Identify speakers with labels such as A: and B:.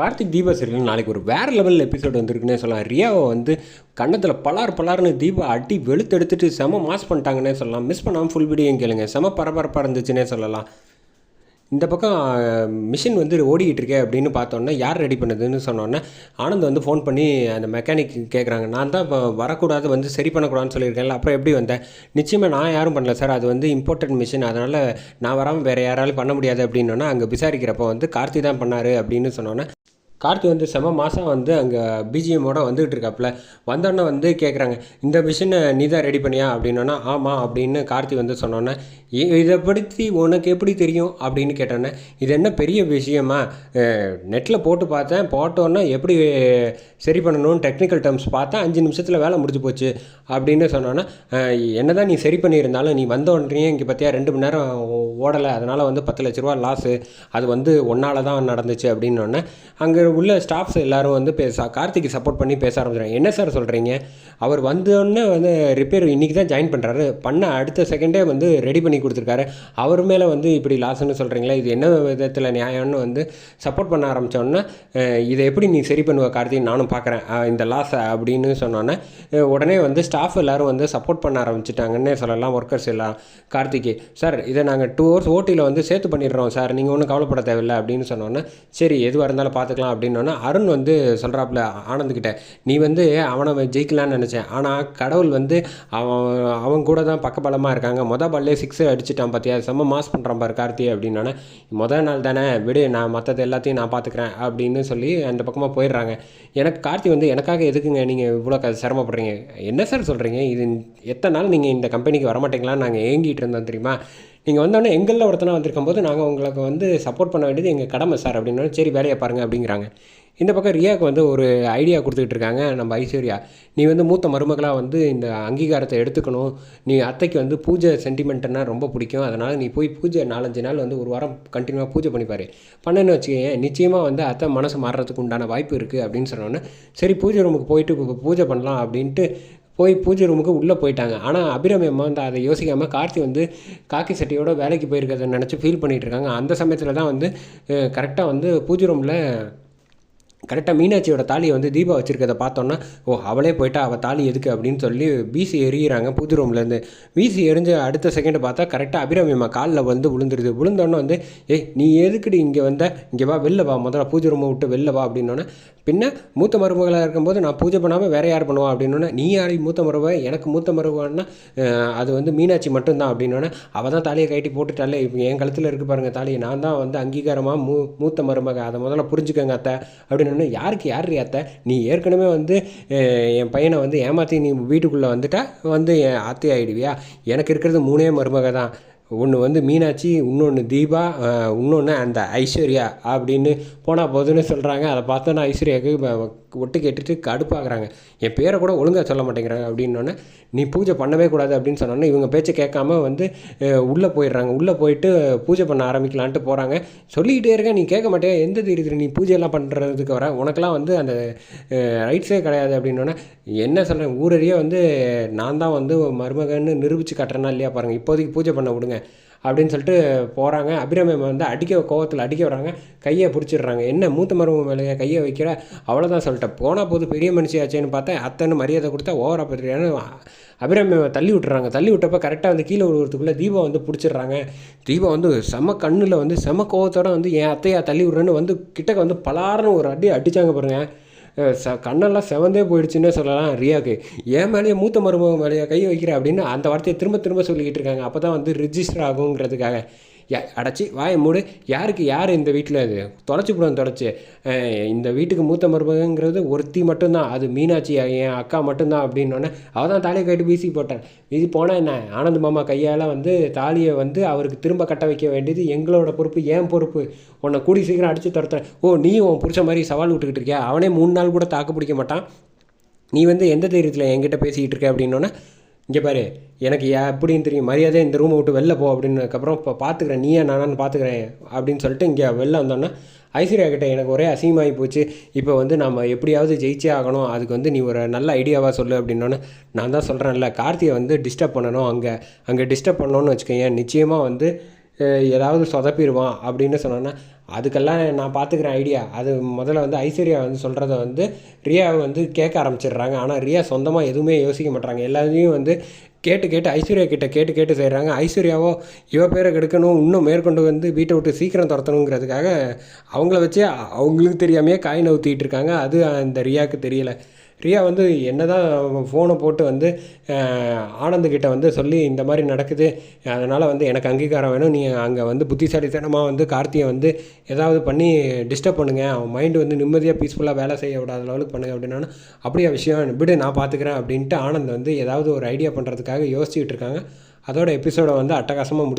A: Karthik Deepa serial நாளைக்கு ஒரு வேறு லெவலில் எபிசோட் வந்திருக்குன்னே சொல்லலாம். ரியாவை வந்து கன்னத்தில் பலார் பலார்னு தீபா அடி வெளுத்தெடுத்துட்டு செம மாஸ் பண்ணிட்டாங்கன்னே சொல்லலாம். மிஸ் பண்ணாமல் ஃபுல் வீடியோ கேளுங்க. செம பரபரப்பாக இருந்துச்சுன்னே சொல்லலாம். இந்த பக்கம் மிஷின் வந்து ஓடிக்கிட்டு இருக்கே அப்படின்னு பார்த்தோன்னே யார் ரெடி பண்ணுதுன்னு சொன்னோன்னே ஆனந்த் வந்து ஃபோன் பண்ணி அந்த மெக்கானிக் கேட்குறாங்க நான் தான் இப்போ வரக்கூடாது வந்து சரி பண்ணக்கூடாதுன்னு சொல்லியிருக்கேன்ல அப்புறம் எப்படி வந்தேன் நிச்சயமாக நான் யாரும் பண்ணல சார். அது வந்து இம்பார்ட்டண்ட் மிஷின் அதனால் நான் வராமல் வேறு யாராலும் பண்ண முடியாது அப்படின்னோன்னா அங்கே விசாரிக்கிறப்போ வந்து கார்த்தி தான் பண்ணார் அப்படின்னு சொன்னோன்னே கார்த்தி வந்து செம மாதம் வந்து அங்கே பிஜிஎம்மோட வந்துகிட்டு இருக்காப்புல. வந்தோடனே வந்து கேட்குறாங்க இந்த மிஷினை நீ தான் ரெடி பண்ணியா? அப்படின்னோன்னா ஆமாம் அப்படின்னு கார்த்தி வந்து சொன்னோன்னே இதை படுத்தி உனக்கு எப்படி தெரியும்? அப்படின்னு கேட்டோன்னே இது என்ன பெரிய விஷயமா? நெட்டில் போட்டு பார்த்தேன் போட்டோன்னே எப்படி சரி பண்ணணும்னு டெக்னிக்கல் டேர்ம்ஸ் பார்த்தேன் அஞ்சு நிமிஷத்தில் வேலை முடிஞ்சு போச்சு அப்படின்னு சொன்னோன்னே என்ன தான் நீ சரி பண்ணியிருந்தாலும் நீ வந்த இங்கே பார்த்தியா ரெண்டு மணி நேரம் ஓடலை அதனால் வந்து பத்து லட்ச ரூபா லாஸு அது வந்து ஒன்றால் தான் நடந்துச்சு அப்படின்னோடனே அங்கே உள்ள ஸ்டாஃப்ஸ் எல்லாரும் வந்து பேச கார்த்திக்கு சப்போர்ட் பண்ணி பேச ஆரம்பிச்சிடுறாங்க. என்ன சார் சொல்கிறீங்க அவர் வந்தோடனே வந்து ரிப்பேர் இன்றைக்கி தான் ஜாயின் பண்ணுறாரு பண்ண அடுத்த செகண்டே வந்து ரெடி பண்ணி கொடுத்துருக்காரு. அவர் மேலே வந்து இப்படி லாஸ்ன்னு சொல்கிறீங்களா இது என்ன விதத்தில் நியாயம்னு வந்து சப்போர்ட் பண்ண ஆரம்பித்தோன்னே இதை எப்படி நீ சரி பண்ணுவ கார்த்திக்? நானும் பார்க்குறேன் இந்த லாஸை அப்படின்னு சொன்னோன்னே உடனே வந்து ஸ்டாஃப் எல்லாரும் வந்து சப்போர்ட் பண்ண ஆரம்பிச்சிட்டாங்கன்னே சொல்லலாம் ஒர்க்கர்ஸ் எல்லாம் கார்த்திக்கு. சார் இதை நாங்கள் டூ ஹவர்ஸ் ஓட்டியில் வந்து சேர்த்து பண்ணிடுறோம் சார் நீங்கள் ஒன்றும் கவலைப்பட தேவையில்லை அப்படின்னு சொன்னோன்னே சரி எதுவாக இருந்தாலும் பார்த்துக்கலாம் அப்படின்னோன்னே அருண் வந்து சொல்கிறாப்புல ஆனந்துக்கிட்ட நீ வந்து அவனை ஜெயிக்கலான்னு நினச்சேன். ஆனால் கடவுள் வந்து அவன் அவன் கூட தான் பக்கபலமாக இருக்காங்க. மொதல் பால்லே சிக்ஸ் அடிச்சிட்டான் பார்த்தியா செம்ம மாஸ் பண்ணுறான் பாரு கார்த்தி அப்படின்னோன்னே மொதல் நாள் தானே விடு நான் மற்றது எல்லாத்தையும் நான் பார்த்துக்கிறேன் அப்படின்னு சொல்லி அந்த பக்கமாக போயிடுறாங்க. எனக்கு கார்த்தி வந்து எனக்காக எதுக்குங்க நீங்கள் இவ்வளோ க சிரமப்படுறீங்க? என்ன சார் சொல்கிறீங்க இது எத்தனை நாள் நீங்கள் இந்த கம்பெனிக்கு வரமாட்டீங்களான்னு நாங்கள் ஏங்கிட்டு இருந்தோம் தெரியுமா? நீங்கள் வந்தோடனே எங்களில் ஒருத்தனா வந்திருக்கும் போது நாங்கள் உங்களுக்கு வந்து சப்போர்ட் பண்ண வேண்டியது எங்கள் கடமை சார் அப்படின்னா சரி வேலையை பாருங்கள் அப்படிங்கிறாங்க. இந்த பக்கம் ரியாவுக்கு வந்து ஒரு ஐடியா கொடுத்துக்கிட்டு இருக்காங்க நம்ம ஐஸ்வர்யா. நீ வந்து மூத்த மருமகளாக வந்து இந்த அங்கீகாரத்தை எடுத்துக்கணும். நீ அத்தைக்கு வந்து பூஜை சென்டிமெண்ட்னா ரொம்ப பிடிக்கும். அதனால் நீ போய் பூஜை நாலஞ்சு நாள் வந்து ஒரு வாரம் கண்டினியூவாக பூஜை பண்ணிப்பார். பண்ணேன்னு வச்சுக்கோங்க நிச்சயமாக வந்து அத்தை மனசு மாறுறதுக்கு உண்டான வாய்ப்பு இருக்குது அப்படின்னு சொன்னோன்னே சரி பூஜை ரூமுக்கு போயிட்டு பூஜை பண்ணலாம் அப்படின்ட்டு போய் பூஜை ரூமுக்கு உள்ளே போயிட்டாங்க. ஆனால் அபிராமி அம்மா வந்து அதை யோசிக்காமல் கார்த்தி வந்து காக்கி சட்டியோட வேலைக்கு போயிருக்கிறத நினச்சி ஃபீல் பண்ணிகிட்டு இருக்காங்க. அந்த சமயத்தில் தான் வந்து கரெக்டாக வந்து பூஜை ரூமில் கரெக்டாக மீனாட்சியோட தாலியை வந்து தீபா வச்சுருக்கதை பார்த்தோன்னா ஓ அவளே போயிட்டா அவள் தாலி எதுக்கு? அப்படின்னு சொல்லி வீசி எறிகிறாங்க பூஜை ரூம்லேருந்து வீசி எரிஞ்ச அடுத்த செகண்ட் பார்த்தா கரெக்டாக அபிராமியம்மா காலில் வந்து விழுந்துருது. விழுந்தோன்னே வந்து ஏய் நீ எதுக்குடி இங்கே வந்த? இங்கே வா வெளில வா முதல்ல பூஜை ரூமை விட்டு வெளில வா அப்படின்னோன்னே. பின்ன மூத்த மருமகளாக இருக்கும்போது நான் பூஜை பண்ணாமல் வேற யார் பண்ணுவா? அப்படின்னோன்னே நீ யார்? மூத்த மருமக? எனக்கு மூத்த மருமகன்னா அது வந்து மீனாட்சி மட்டும்தான் அப்படின்னோன்னே. அவள் தான் தாலியை கட்டி போட்டுட்டாலே இப்போ என் கழுத்தில் இருக்கு பாருங்கள் தாலியை. நான் தான் வந்து அங்கீகாரமாக மூ மூத்த மருமக அதை முதல்ல புரிஞ்சுக்கங்க அத்தை அப்படின்னு யாருக்கு யார் அத்தை நீ ஏற்கனவே வந்து என் பையனை வந்து ஏமாற்றி நீ வீட்டுக்குள்ளே வந்துட்டா வந்து என் அத்தை ஆகிடுவியா எனக்கு இருக்கிறது மூணே மருமக தான் ஒன்று வந்து மீனாட்சி இன்னொன்று தீபா இன்னொன்று அந்த ஐஸ்வர்யா அப்படின்னு போனால் போதுன்னு சொல்கிறாங்க அதை பார்த்தோன்னா ஐஸ்வர்யாவுக்கு ஒட்டு கேட்டுட்டு கடுப்பாகிறாங்க என் பேரை கூட ஒழுங்காக சொல்ல மாட்டேங்கிறாங்க அப்படின்னோடனே நீ பூஜை பண்ணவே கூடாது அப்படின்னு சொன்னோன்னே இவங்க பேச்சை கேட்காம வந்து உள்ளே போயிடுறாங்க. உள்ளே போயிட்டு பூஜை பண்ண ஆரம்பிக்கலான்ட்டு போகிறாங்க சொல்லிக்கிட்டே இருக்கேன் நீ கேட்க மாட்டேன் எந்த தைரியத்தில் நீ பூஜையெல்லாம் பண்ணுறதுக்கு வர? உனக்கெல்லாம் வந்து அந்த ரைட்ஸே கிடையாது அப்படின்னோடனே என்ன சொல்கிறேன் ஊரடியே வந்து நான் தான் வந்து மருமகன்னு நிரூபித்து கட்டுறேன்னா இல்லையா பாருங்கள் இப்போதைக்கு பூஜை பண்ண விடுங்க. அப்படின்னு சொல்லிட்டு போகிறாங்க அபிராமியம் வந்து அடிக்க கோவத்தில் அடிக்க வராங்க கையை பிடிச்சிடுறாங்க. என்ன மூத்த மருமக மேலே கையை வைக்கிற? அவ்வளோதான் சொல்லிட்டேன் போனால் போது பெரிய மனுஷியாச்சேன்னு பார்த்தா அத்தைன்னு மரியாதை கொடுத்தா ஓவரா பத்திரியான்னு அபிராமி தள்ளி விட்டுறாங்க. தள்ளி விட்டப்ப கரெக்டாக வந்து கீழே விழுகிறதுக்குள்ளே தீபா வந்து பிடிச்சிடுறாங்க. தீபா வந்து செம கண்ணில் வந்து செம கோவத்தோடு வந்து என் அத்தையா தள்ளி விட்றேன்னு வந்து கிட்டக்க வந்து பலாருன்னு ஒரு அடி அடிச்சாங்க பாருங்கள் ச கண்ணெல்லாம் செவந்தே போயிடுச்சுன்னே சொல்லலாம் ரியாக்கு. ஏன் மேலேயே மூத்த மருமக மேலேயே கை வைக்கிற அப்படின்னு அந்த வார்த்தையை திரும்ப திரும்ப சொல்லிக்கிட்டு இருக்காங்க. அப்போ தான் வந்து ரிஜிஸ்டர் ஆகுங்கிறதுக்காக. அடைச்சி வாயை மூடு. யாருக்கு யார் இந்த வீட்டில் இது தொலைச்சி போடுவோம் தொலைச்சி. இந்த வீட்டுக்கு மூத்த மருமகங்கிறது ஒருத்தி மட்டும்தான். அது மீனாட்சி என் அக்கா மட்டும்தான் அப்படின்னோடனே அவள் தான் தாலியை கட்டி வீசி போட்டான் வீசி போனால் என்ன? ஆனந்த் மாமா கையால் வந்து தாலியை வந்து அவருக்கு திரும்ப கட்ட வைக்க வேண்டியது எங்களோட பொறுப்பு ஏன் பொறுப்பு. உன்னை கூடி சீக்கிரம் அடித்து துரத்துறேன். ஓ நீ உன் பிடிச்ச மாதிரி சவால் விட்டுக்கிட்டு இருக்கியா? அவனே மூணு நாள் கூட தாக்கு பிடிக்க மாட்டான். நீ வந்து எந்த தைரியத்தில் என்கிட்ட பேசிக்கிட்டு இருக்க அப்படின்னோடனே இங்கே பாரு எனக்கு எப்படின்னு தெரியும். மரியாதை இந்த ரூமை விட்டு வெளில போ அப்படின்னதுக்கப்புறம் இப்போ பார்த்துக்கிறேன் நீயே நானான்னு பார்த்துக்கிறேன் அப்படின்னு சொல்லிட்டு இங்கே வெளில வந்தோன்னே ஐஸ்வர்யா கிட்டே எனக்கு ஒரே அசிங்கமாகி போச்சு. இப்போ வந்து நம்ம எப்படியாவது ஜெயிச்சே ஆகணும். அதுக்கு வந்து நீ ஒரு நல்ல ஐடியாவாக சொல்லு அப்படின்னோன்னு நான் தான் சொல்கிறேன்ல கார்த்தியை வந்து டிஸ்டர்ப் பண்ணணும் அங்கே. அங்கே டிஸ்டர்ப் பண்ணோன்னு வச்சுக்கோங்க நிச்சயமாக வந்து ஏதாவது சொதப்பிடுவான் அப்படின்னு சொன்னோன்னா அதுக்கெல்லாம் நான் பார்த்துக்கிறேன் ஐடியா அது முதல்ல வந்து ஐஸ்வர்யா வந்து சொல்கிறத வந்து ரியாவை வந்து கேட்க ஆரம்பிச்சிடுறாங்க. ஆனால் ரியா சொந்தமாக எதுவுமே யோசிக்க மாட்டாங்க எல்லாத்தையும் வந்து கேட்டு கேட்டு ஐஸ்வர்யா கிட்ட கேட்டு கேட்டு செய்கிறாங்க ஐஸ்வர்யாவோ இவ பேரை கெடுக்கணும் இன்னும் மேற்கொண்டு வந்து வீட்டை விட்டு சீக்கிரம் துரத்தணுங்கிறதுக்காக அவங்கள வச்சு அவங்களுக்கு தெரியாமையே காய் நவுத்திட்டு இருக்காங்க. அது அந்த ரியாவுக்கு தெரியலை. ரியா வந்து என்ன தான் ஃபோனை போட்டு வந்து ஆனந்துக்கிட்ட வந்து சொல்லி இந்த மாதிரி நடக்குது அதனால் வந்து எனக்கு அங்கீகாரம் வேணும். நீ அங்கே வந்து புத்திசாலித்தனமாக வந்து கார்த்தியை வந்து ஏதாவது பண்ணி டிஸ்டர்ப் பண்ணுங்க. அவன் மைண்டு வந்து நிம்மதியாக பீஸ்ஃபுல்லாக வேலை செய்ய விடாத லெவலுக்கு பண்ணுங்க அப்படின்னா அப்படியே விஷயம் விடு நான் பார்த்துக்கிறேன் அப்படின்ட்டு ஆனந்த் வந்து ஏதாவது ஒரு ஐடியா பண்ணுறதுக்காக யோசிச்சுட்டு இருக்காங்க. அதோட எபிசோடை வந்து அட்டகாசமாக முடிச்சு